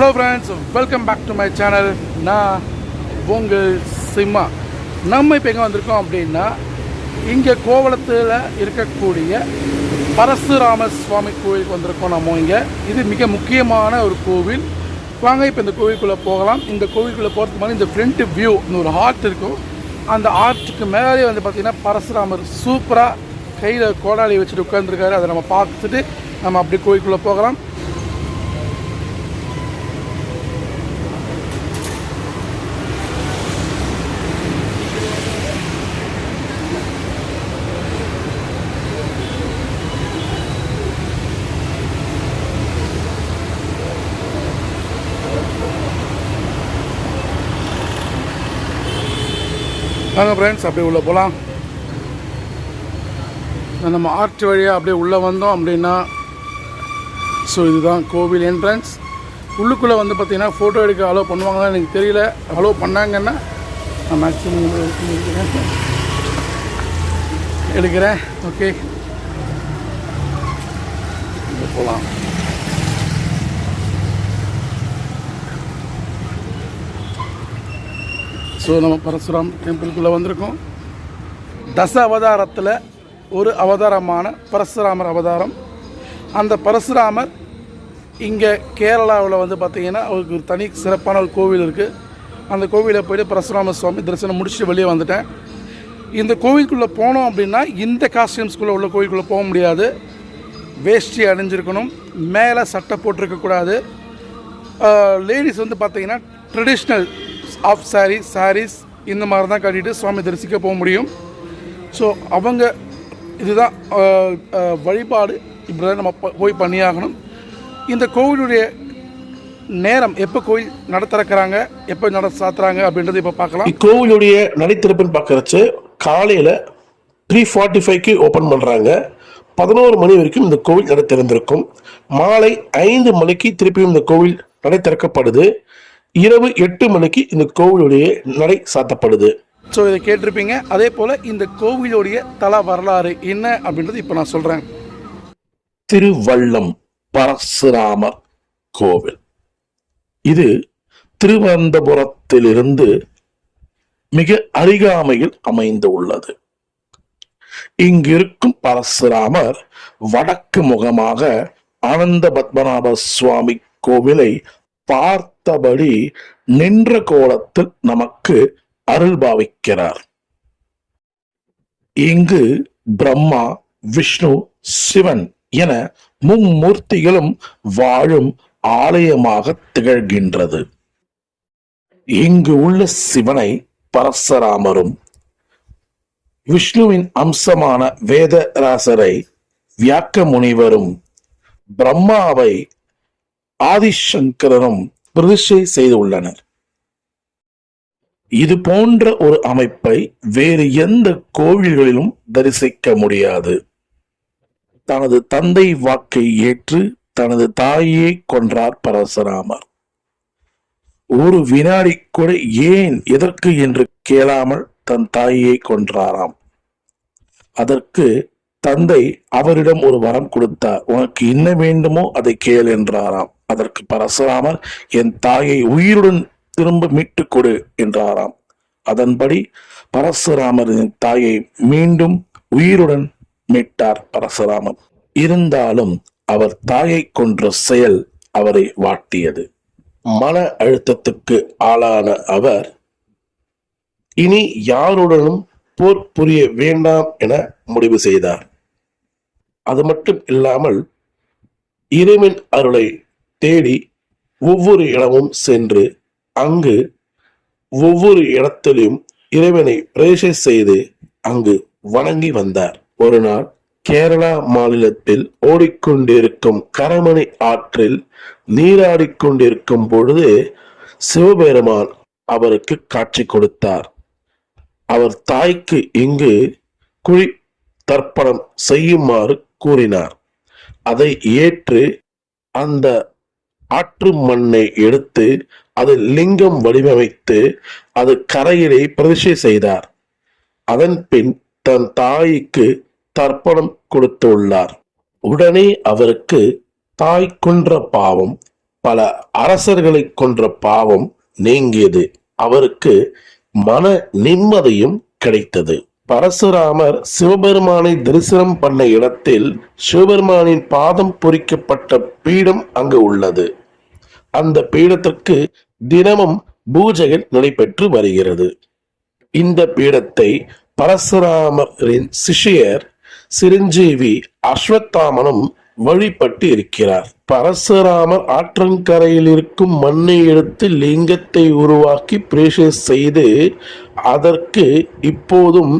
Hello friends welcome back to my channel நான் உங்கள் சிம்மா. நம்ம இப்போ எங்கே வந்திருக்கோம் அப்படின்னா இங்கே கோவளத்தில் இருக்கக்கூடிய பரசுராம சுவாமி கோவிலுக்கு வந்திருக்கோம் நம்ம இங்கே. இது மிக முக்கியமான ஒரு கோவில். வாங்க இப்போ இந்த கோவிலுக்குள்ளே போகலாம். இந்த கோவிலுக்குள்ளே போகிறதுக்கு மாதிரி இந்த ஃப்ரண்ட் வியூ இந்த ஒரு ஆர்ட் இருக்கும். அந்த ஆர்ட்டுக்கு மேலே வந்து பார்த்திங்கன்னா பரசுராமர் சூப்பராக கையில் கோடாலி வச்சுட்டு உட்காந்துருக்காரு அதை நம்ம பார்த்துட்டு நம்ம அப்படி கோவிலுக்குள்ளே போகலாம். வாங்க ஃப்ரெண்ட்ஸ் அப்படியே உள்ளே போகலாம் நம்ம ஆர்ட் வழியாக அப்படியே உள்ளே வந்தோம் அப்படின்னா ஸோ இதுதான் கோவில் என்ட்ரன்ஸ் உள்ளுக்குள்ளே வந்து பார்த்திங்கன்னா ஃபோட்டோ எடுக்க அலோவ் பண்ணுவாங்களான்னு எனக்கு தெரியல. அலோவ் பண்ணாங்கன்னா நான் மேக்ஸிமம் எடுக்கிறேன். எடுக்கிறேன் ஓகே போகலாம் ஸோ நம்ம பரசுராம் டெம்பிள்குள்ளே வந்திருக்கோம். தச அவதாரத்தில் ஒரு அவதாரமான பரசுராமர் அவதாரம். அந்த பரசுராமர் இங்கே கேரளாவில் வந்து பார்த்திங்கன்னா அவருக்கு ஒரு தனி சிறப்பான ஒரு கோவில் இருக்குது அந்த கோவிலில் போயிட்டு பரசுராம சுவாமி தரிசனம் முடிச்சுட்டு வெளியே வந்துட்டேன். இந்த கோவிலுக்குள்ளே போனோம் அப்படின்னா இந்த காஸ்டியூம்ஸ்குள்ளே உள்ள கோவிலுக்குள்ளே போக முடியாது. வேஷ்டி அணிஞ்சிருக்கணும். மேலே சட்டை போட்டிருக்கக்கூடாது லேடிஸ் வந்து பார்த்திங்கன்னா ட்ரெடிஷ்னல் ஆஃப் சாரி சாரீஸ் இந்த மாதிரி தான் கட்டிட்டு சுவாமி தரிசிக்க போக முடியும். ஸோ அவங்க இதுதான் வழிபாடு. இப்படி தான் நம்ம போய் பண்ணியாகணும். இந்த கோவிலுடைய நேரம் எப்போ கோயில் நட திறக்கிறாங்க எப்போ நட சாத்துறாங்க அப்படின்றத இப்போ பார்க்கலாம். இக்கோவிலுடைய நடைத்திறப்புன்னு பார்க்கறச்சு காலையில் த்ரீ ஃபார்ட்டி ஃபைவ்க்கு ஓப்பன் பண்ணுறாங்க பதினோரு மணி வரைக்கும் இந்த கோவில் நடை திறந்திருக்கும். மாலை ஐந்து மணிக்கு திருப்பியும் இந்த கோவில் நடை திறக்கப்படுது இரவு எட்டு மணிக்கு இந்த கோவிலுடைய நடை சாத்தப்படுது. ஸோ இதை கேட்டிருப்பீங்க. அதே போல் இந்த கோவிலுடைய தல வரலாறு என்ன அப்படின்றது இப்போ நான் சொல்கிறேன் திருவள்ளம் பரசுராமர் கோவில். இது திருவனந்தபுரத்திலிருந்து மிக அருகாமையில் அமைந்து உள்ளது. இங்கிருக்கும் பரசுராமர் வடக்கு முகமாக ஆனந்த பத்மநாப சுவாமி கோவிலை பார்த்தபடி நின்ற கோலத்தில் நமக்கு அருள் பாவிக்கிறார். இங்கு பிரம்மா விஷ்ணு சிவன் என மும்மூர்த்திகளும் வாழும் ஆலயமாக திகழ்கின்றது. இங்கு உள்ள சிவனை பரசராமரும் விஷ்ணுவின் அம்சமான வேதராசரை வியாக்க முனிவரும் பிரம்மாவை ஆதிசங்கரரும் பிரதிஷ்டை செய்துள்ளனர் இது போன்ற ஒரு அமைப்பை வேறு எந்த கோவில்களிலும் தரிசிக்க முடியாது. தனது தந்தை வாக்கை ஏற்று தனது தாயை கொன்றார் பரசுராமர். ஒரு வினாடி கூட ஏன் எதற்கு என்று கேளாமல் தன் தாயை கொன்றாராம். அதற்கு தந்தை அவரிடம் ஒரு வரம் கொடுத்தார். உனக்கு என்ன வேண்டுமோ அதை கேள் என்றாராம். அதற்கு பரசுராமர் என் தாயை உயிருடன் திரும்ப மீட்டுக் கொடு என்றாராம். அதன்படி பரசுராமரின் தாயை மீண்டும் உயிருடன் மீட்டார் பரசுராமர். இருந்தாலும் அவர் தாயை கொன்ற செயல் அவரை வாட்டியது. மன அழுத்தத்துக்கு ஆளான அவர் இனி யாருடனும் போர் புரிய வேண்டாம் என முடிவு செய்தார். அது மட்டும் இல்லாமல் இறைவன் அருளை தேடி ஒவ்வொரு இடமும் சென்று அங்கு ஒவ்வொரு இடத்திலும் இறைவனை பிரேஷை செய்து அங்கு வணங்கி வந்தார். ஒரு நாள் கேரளா மாநிலத்தில் ஓடிக்கொண்டிருக்கும் கரமணி ஆற்றில் நீராடி கொண்டிருக்கும் பொழுது சிவபெருமான் அவருக்கு காட்சி கொடுத்தார். அவர் தாய்க்கு இங்கு குழி தர்ப்பணம் செய்யுமாறு கூறினார். அதை ஏற்று அந்த ஆற்று மண்ணை எடுத்து அது லிங்கம் வடிவமைத்து அது கரையிலே பிரதிஷ்டை செய்தார். அதன் பின் தன் தாய்க்கு தர்ப்பணம் கொடுத்துள்ளார். உடனே அவருக்கு தாய் கொன்ற பாவம் பல அரசர்களை கொன்ற பாவம் நீங்கியது. அவருக்கு மன நிம்மதியும் கிடைத்தது. பரசுராமர் சிவபெருமானை தரிசனம் பண்ண இடத்தில் சிவபெருமானின் பாதம் பொறிக்கப்பட்ட பீடம் அங்கு உள்ளது. அந்த பீடத்திற்கு தினமும் பூஜைகள் நடைபெற்று வருகிறது. இந்த பீடத்தை பரசுராமரின் சிஷ்யர் சிரஞ்சீவி அஸ்வத்தாமனும் வழிபட்டு இருக்கிறார். பரசுராமர் ஆற்றங்கரையில் இருக்கும் மண்ணை எடுத்து லிங்கத்தை உருவாக்கி பிரேஷஸ் செய்து அதற்கு இப்போதும்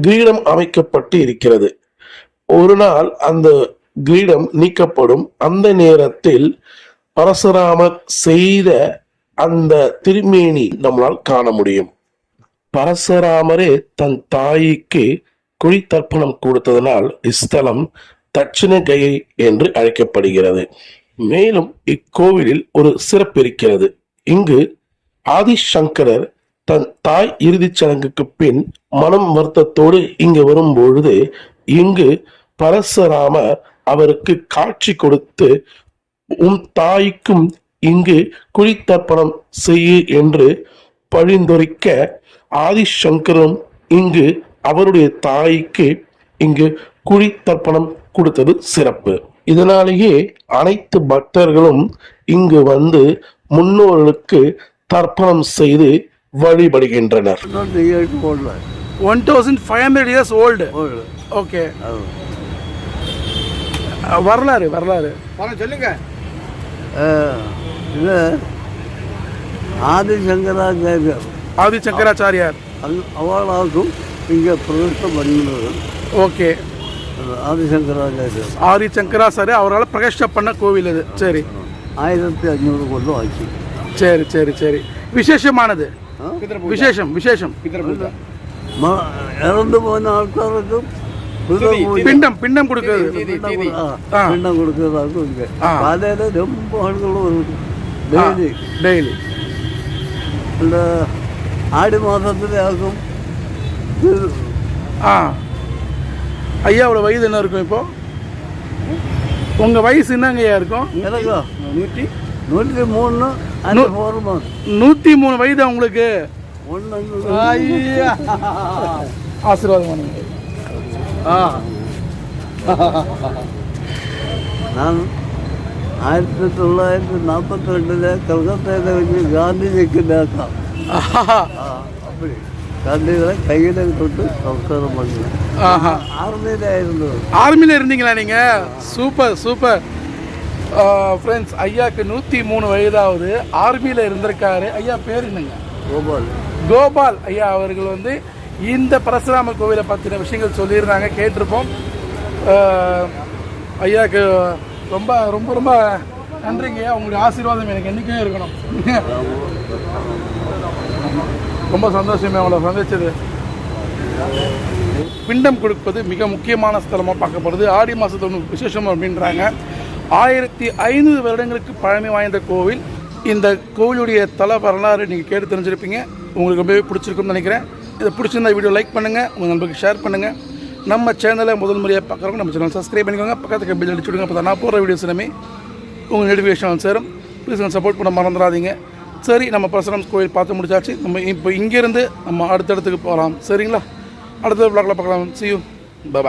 கிரீடம் அமைக்கப்பட்டு இருக்கிறது. ஒரு நாள் அந்த கிரீடம் நீக்கப்படும். அந்த நேரத்தில் பரசுராமர் செய்த அந்த திருமேனி நம்மளால் காண முடியும். பரசுராமரே தன் தாய்க்கு குழி தர்ப்பணம் கொடுத்ததனால் இஸ்தலம் தட்சிணகயை என்று அழைக்கப்படுகிறது. மேலும் இக்கோவிலில் ஒரு சிறப்பு இருக்கிறது. இங்கு ஆதிசங்கரர் தன் தாய் இறுதிச் சடங்குக்கு பின் மனம் வருத்தத்தோடு இங்கு வரும்பொழுது இங்கு பரசுராமர் அவருக்கு காட்சி கொடுத்து உம் தாய்க்கும் இங்கு குழித்தர்ப்பணம் செய்ய என்று பழிந்துரைக்க ஆதிசங்கரும் இங்கு அவருடைய தாய்க்கு இங்கு குழித்தர்ப்பணம் கொடுத்தது சிறப்பு. இதனாலேயே அனைத்து பக்தர்களும் இங்கு வந்து முன்னோர்களுக்கு தர்ப்பணம் செய்து வழிபடுகின்றனர். One thousand five hundred years old okay வரலாறு வரலாறு. அஹ், இது ஆதிசங்கராச்சாரியர். ஆதி சங்கராச்சாரியார் அங் அவளாக்கும் இங்கே பிரதிஷ்டம் பண்ணினது ஓகே ஆதிசங்கராச்சாரியர். ஆதி சங்கராச்சாரி அவரால் பிரதிஷ்டை பண்ண கோவில் இது. சரி. ஆயிரத்தி அஞ்சூறு கொண்டு ஆச்சு. சரி சரி சரி. விசேஷமானது. ஆ? விசேஷம் விசேஷம். ம- இறந்து போன ஆட்காருக்கு புது பூஜை. பிண்டம் பிண்டம் கொடுக்கிறது. பிண்டம் கொடு- ஆ, ஆ. பிண்டம் கொடுக்கறதாக்கும் இங்கே ஆ. காலையில் ரொம்ப ஐயாவோட வயது என்ன இருக்கும் இப்போ? உங்க வயசு என்னங்க ஐயா இருக்கும்? எனக்கா நூற்றி நூற்றி மூணு நூத்தி மூணு வயது உங்களுக்கு? ஒன்று ஆசீர்வாதம் பண்ணுங்க. நான் ஆயிரத்தி தொள்ளாயிரத்தி நாற்பத்தி ரெண்டில் கல்கத்தாவில் காந்திஜிக்கு ஆஹா. அப்படி. காந்திகளை கையில் தொட்டு நமஸ்காரம் பண்ணேன் ஆஹா. ஆர்மியில் இருந்தது ஆர்மியில் இருந்தீங்களா நீங்க? Super super. ஃப்ரெண்ட்ஸ் ஐயாக்கு நூற்றி மூணு வயதாவது ஆர்மியில் இருந்திருக்காரு. ஐயா பேர் என்னங்க? கோபால். கோபால். ஐயா அவர்கள் வந்து இந்த பரசுராமர் கோவிலை பற்றின விஷயங்கள் சொல்லியிருந்தாங்க. கேட்டிருப்போம். ஆஹ், ஐயாக்கு ரொம்ப ரொம்ப ரொம்ப நன்றிங்க ஐயா. உங்களுடைய ஆசீர்வாதம் எனக்கு என்றைக்குமே இருக்கணும். ரொம்ப சந்தோஷமே அவளை சந்திச்சது. பிண்டம் கொடுப்பது மிக முக்கியமான ஸ்தலமாக பார்க்கப்படுது. ஆடி மாதத்து ஒன்று விசேஷம் அப்படின்றாங்க. ஆயிரத்தி ஐநூறு வருடங்களுக்கு பழமை வாய்ந்த கோவில். இந்த கோவிலுடைய தல வரலாறு நீங்கள் கேட்டு தெரிஞ்சிருப்பீங்க. உங்களுக்கு ரொம்பவே பிடிச்சிருக்கும்னு நினைக்கிறேன். இதை பிடிச்சிருந்தா வீடியோ லைக் பண்ணுங்கள் உங்கள் நண்பருக்கு ஷேர் பண்ணுங்கள் நம்ம சேனலை முதல் முறையாக பார்க்குறவங்க நம்ம சேனல் சப்ஸ்கிரைப் பண்ணிக்கோங்க. பக்கத்துக்கு பில் அடிச்சு விடுங்க அப்போ தான் நான் போடுற வீடியோஸ் எல்லாமே உங்கள் நோட்டிஃபிகேஷன் சேரும் ப்ளீஸ் சப்போர்ட் பண்ண மறந்துடாதீங்க. சரி நம்ம பரசுராம் கோயில் பார்த்து முடிச்சாச்சு. நம்ம இப்போ இங்கேருந்து நம்ம அடுத்த இடத்துக்கு போகலாம் சரிங்களா? அடுத்த vlogல பார்க்கலாம். C you bye